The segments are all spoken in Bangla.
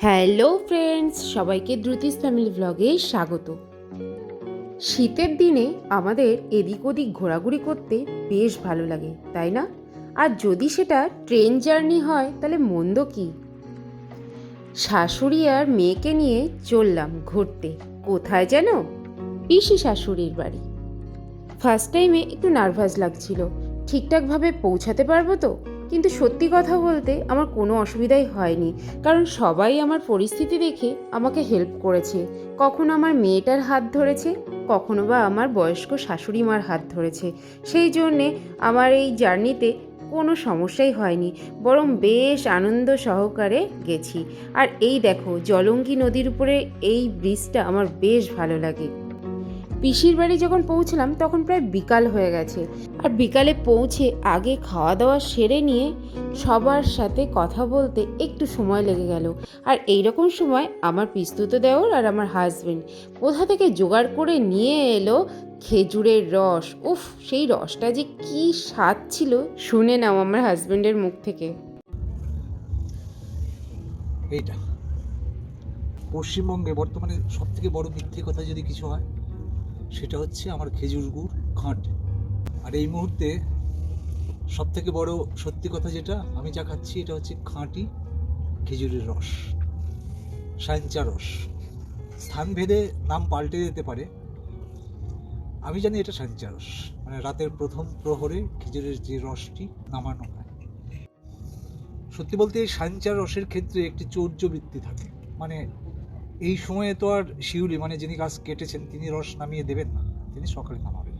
হ্যালো ফ্রেন্ডস, সবাইকে দ্রুতিস ফ্যামিলি ব্লগে স্বাগত। শীতের দিনে আমাদের এদিক ওদিক ঘোরাঘুরি করতে বেশ ভালো লাগে, তাই না? আর যদি সেটা ট্রেন জার্নি হয়, তাহলে মন্দ কি? শাশুড়ি আর মেয়েকে নিয়ে চললাম ঘুরতে। কোথায় যেন? পিসি শাশুড়ির বাড়ি। ফার্স্ট টাইমে একটু নার্ভাস লাগছিল। ঠিকঠাকভাবে পৌঁছাতে পারব তো? কিন্তু সত্যি কথা বলতে আমার কোনো অসুবিধাই হয়নি। কারণ সবাই আমার পরিস্থিতি দেখে আমাকে হেল্প করেছে। কখনো আমার মেয়েটার হাত ধরেছে, কখনো বা আমার বয়স্ক শাশুড়ি মার হাত ধরেছে। সেই জন্যে আমার এই জার্নিতে কোনো সমস্যাই হয়নি, বরং বেশ আনন্দ সহকারে গেছি। আর এই দেখো, জলঙ্গি নদীর উপরে এই ব্রিজটা আমার বেশ ভালো লাগে। পিসির বাড়ি যখন পৌঁছলাম, তখন প্রায় বিকাল হয়ে গেছে। আর বিকালে পৌঁছে আগে খাওয়া দাওয়া সেরে নিয়ে সবার সাথে কথা বলতে একটু সময় লেগে গেল। আর এই রকম সময় আমার পিস্তুত দেওর আর আমার হাজবেন্ড কোথা থেকে জোগাড় করে নিয়ে এলো খেজুরের রস। উফ, সেই রসটা যে কি স্বাদ ছিল, শুনে নাও আমার হাজবেন্ডের মুখ থেকে। এইটা। পশ্চিমবঙ্গে বর্তমানে সব থেকে বড় মিথ্যে কথা যদি কিছু হয়? সেটা হচ্ছে আমার খেজুর গুড় খাঁট আর এই মুহূর্তে সব থেকে বড় সত্যি কথা যেটা, আমি যা খাচ্ছি এটা হচ্ছে খাঁটি খেজুরের রস সাঞ্চা রস। স্থান ভেদে নাম পাল্টে যেতে পারে। আমি জানি এটা সাঞ্চা রস মানে রাতের প্রথম প্রহরে খেজুরের যে রসটি নামানো হয়। সত্যি বলতে এই সাঞ্চার রসের ক্ষেত্রে একটি চৌর্য বৃত্তি থাকে মানে এই সময়ে তো আর শিউলি মানে যিনি গাছ কেটেছেন, তিনি রস নামিয়ে দেবেন না। তিনি সকালে নামাবেন।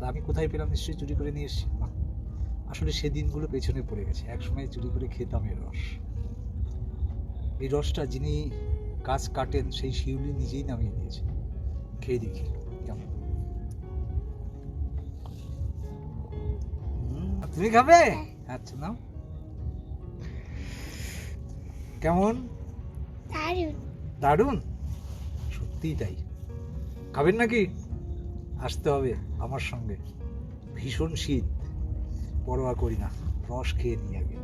তা আমি কোথায় পেলাম? নিশ্চয়ই চুরি করে নিয়ে এসেছি না। আসলে সে দিনগুলো পেছনে পড়ে গেছে। এক সময় চুরি করে খেতাম এই রস। এই রসটা যিনি গাছ কাটেন, সেই শিউলি নিজেই নামিয়ে দিয়েছে খেয়ে দেখি কেমন। তুমি খাবে? আচ্ছা নাও। কেমন? দারুণ। দারুণ। সত্যিই তাই। খাবেন নাকি? আসতে হবে আমার সঙ্গে। ভীষণ শীত। পরোয়া করি না, রস খেয়ে নিয়ে আগে।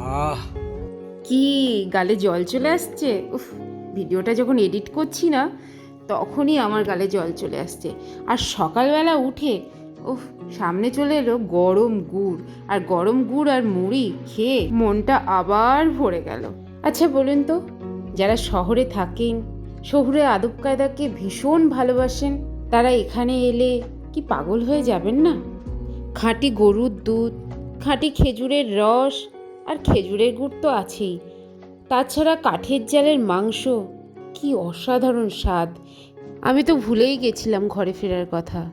আহ! কি, গালে জল চলে আসছে? উফ, ভিডিওটা যখন এডিট করছি না, তখনই আমার গালে জল চলে আসছে। আর সকালবেলা উঠে উফ, সামনে চলে এলো গরম গুড়। আর গরম গুড় আর মুড়ি খেয়ে মনটা আবার ভরে গেল। আচ্ছা বলুন তো, যারা শহরে থাকেন, শহুরে আদব কায়দাকে ভীষণ ভালোবাসেন, তারা এখানে এলে কি পাগল হয়ে যাবেন না? খাঁটি গরুর দুধ, খাঁটি খেজুরের রস, আর খেজুরের গুড় তো আছেই। তাছাড়া কাঠের জালের মাংস, কি অসাধারণ স্বাদ। আমি তো ভুলেই গেছিলাম ঘরে ফেরার কথা।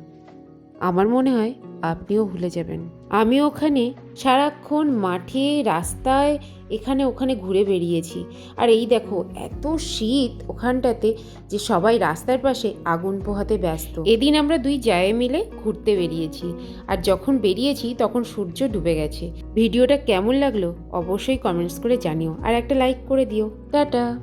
আমার মনে হয় আপনিও ভুলে যাবেন। আমি ওখানে সারাক্ষণ মাঠে, রাস্তায়, এখানে ওখানে ঘুরে বেরিয়েছি আর এই দেখো, এত শীত ওখানটাতে যে সবাই রাস্তার পাশে আগুন পোহাতে ব্যস্ত। এদিন আমরা দুই জায়ে মিলে ঘুরতে বেরিয়েছি। আর যখন বেরিয়েছি তখন সূর্য ডুবে গেছে। ভিডিওটা কেমন লাগল অবশ্যই কমেন্টস করে জানিও। আর একটা লাইক করে দিও। টাটা!